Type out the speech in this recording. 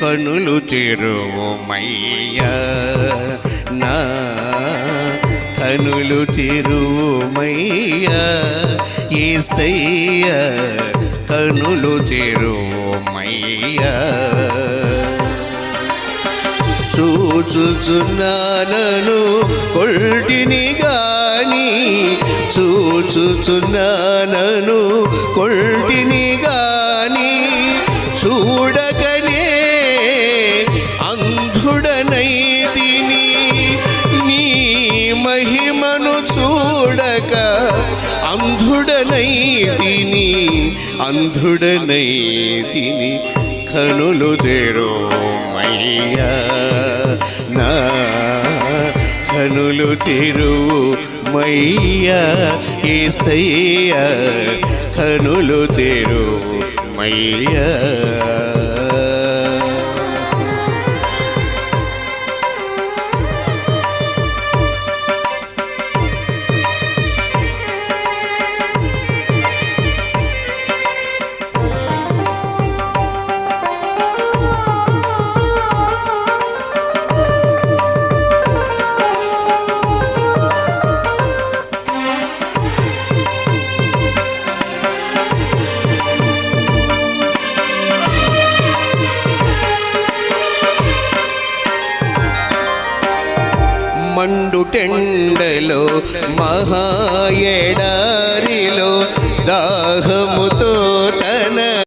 కనులు తెరువుమయ్యా నా కనులు తెరువుమయ్యా ఏసయ్య కనులు తెరువుమయ్యా చూచుచున్నాను కొల్టిని గాని చూచుచున్నాను కొల్టిని అంధుడనై తిని నీ మహిమను చూడక అంధుడనై తిని అంధుడనై తిని కనులు తెరుమయ్యా నా కనులు తెరువు మయ్యా ఏసయ్య కనులు తెరువు మయ్యా మండుటెండలో మహాయడారిలో దాహముతో తన